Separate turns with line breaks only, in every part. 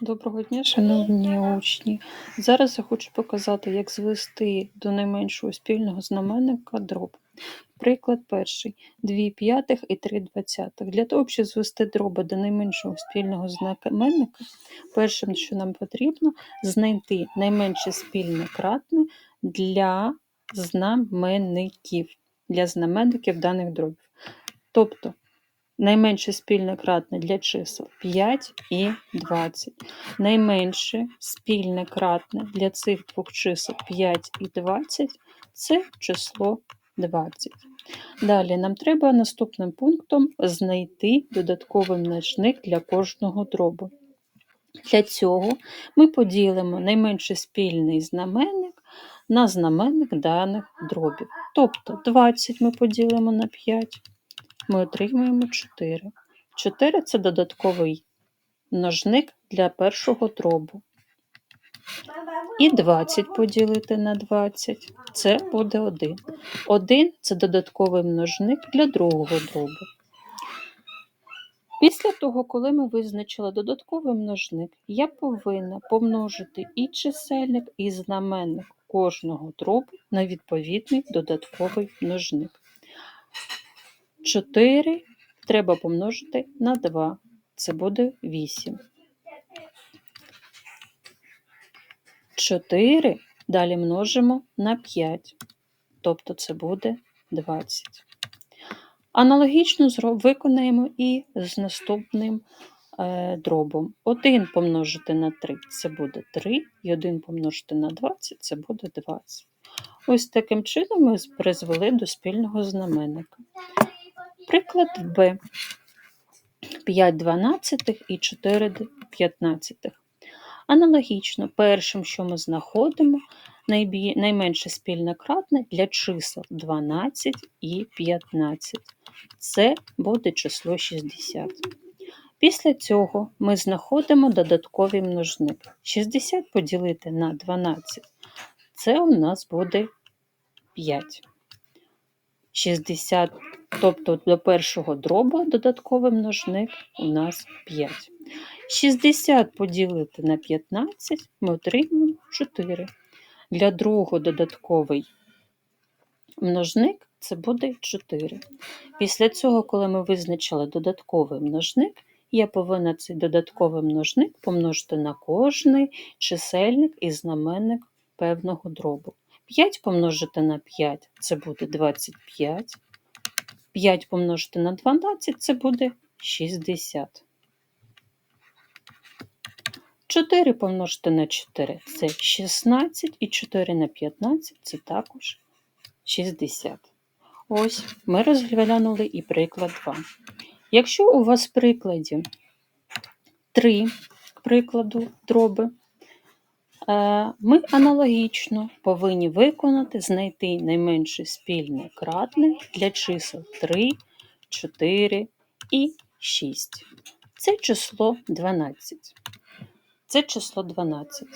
Доброго дня, шановні учні. Зараз я хочу показати, як звести до найменшого спільного знаменника дроб. Приклад перший: 2 п'ятих і 3 двадцятих. Для того, щоб звести дроби до найменшого спільного знаменника, першим, що нам потрібно, знайти найменше спільне кратне для знаменників, для знаменників даних дробів. Тобто Найменше спільне кратне для чисел 5 і 20. Найменше спільне кратне для цих двох чисел 5 і 20 це число 20. Далі нам треба наступним пунктом знайти додатковий множник для кожного дробу. Для цього ми поділимо найменший спільний знаменник на знаменник даних дробів. Тобто 20 ми поділимо на 5 ми отримаємо 4. 4 це додатковий множник для першого дробу. І 20 поділити на 20 це буде 1. 1 це додатковий множник для другого дробу. Після того, коли ми визначили додатковий множник, я повинна помножити і чисельник, і знаменник кожного дробу на відповідний додатковий множник. 4 треба помножити на 2. Це буде 8. 4 далі множимо на 5, тобто це буде 20. Аналогічно виконаємо і з наступним е, дробом. 1 помножити на 3 це буде 3, і 1 помножити на 20 це буде 20. Ось таким чином ми призвели до спільного знаменника. Приклад Б. 5 дванадцятих і 4 п'ятнадцятих. Аналогічно, першим, що ми знаходимо, найменше спільне кратне для чисел 12 і 15. Це буде число 60. Після цього ми знаходимо додатковий множник. 60 поділити на 12. Це у нас буде 5. 60 Тобто до першого дроба додатковий множник у нас 5. 60 поділити на 15 ми отримуємо 4. Для другого додатковий множник це буде 4. Після цього, коли ми визначили додатковий множник, я повинна цей додатковий множник помножити на кожний чисельник і знаменник певного дробу. 5 помножити на 5 це буде 25. 5 помножити на 12 це буде 60. 4 помножити на 4 це 16, і 4 на 15 це також 60. Ось ми розглянули і приклад 2. Якщо у вас в прикладі 3 прикладу дроби, ми аналогічно повинні виконати, знайти найменше спільне кратне для чисел 3, 4 і 6. Це число 12. Це число 12.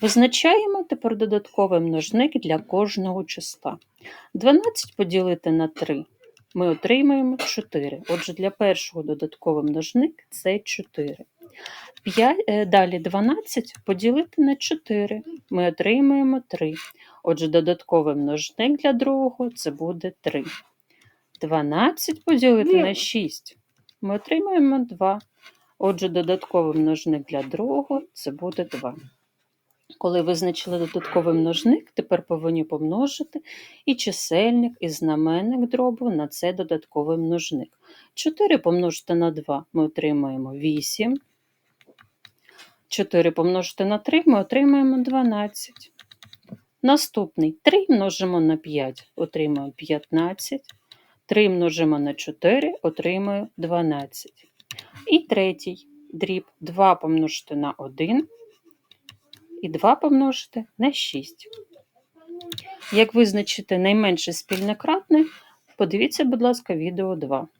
Визначаємо тепер додатковий множник для кожного числа. 12 поділити на 3 ми отримаємо 4. Отже, для першого додатковий множник це 4. 5, е, Далі 12 поділити на 4. Ми отримаємо 3. Отже, додатковий множник для другого це буде 3. 12 поділити на 6. Ми отримаємо 2. Отже, додатковий множник для другого це буде 2. Коли визначили додатковий множник, тепер повинні помножити і чисельник, і знаменник дробу на це додатковий множник. 4 помножити на 2 ми отримаємо 8. 4 помножити на 3 ми отримаємо 12. Наступний 3 множимо на 5, отримаємо 15. 3 множимо на 4, отримаю 12. І третій дріб 2 помножити на 1 і 2 помножити на 6. Як визначити найменше спільне кратне, подивіться, будь ласка, відео 2.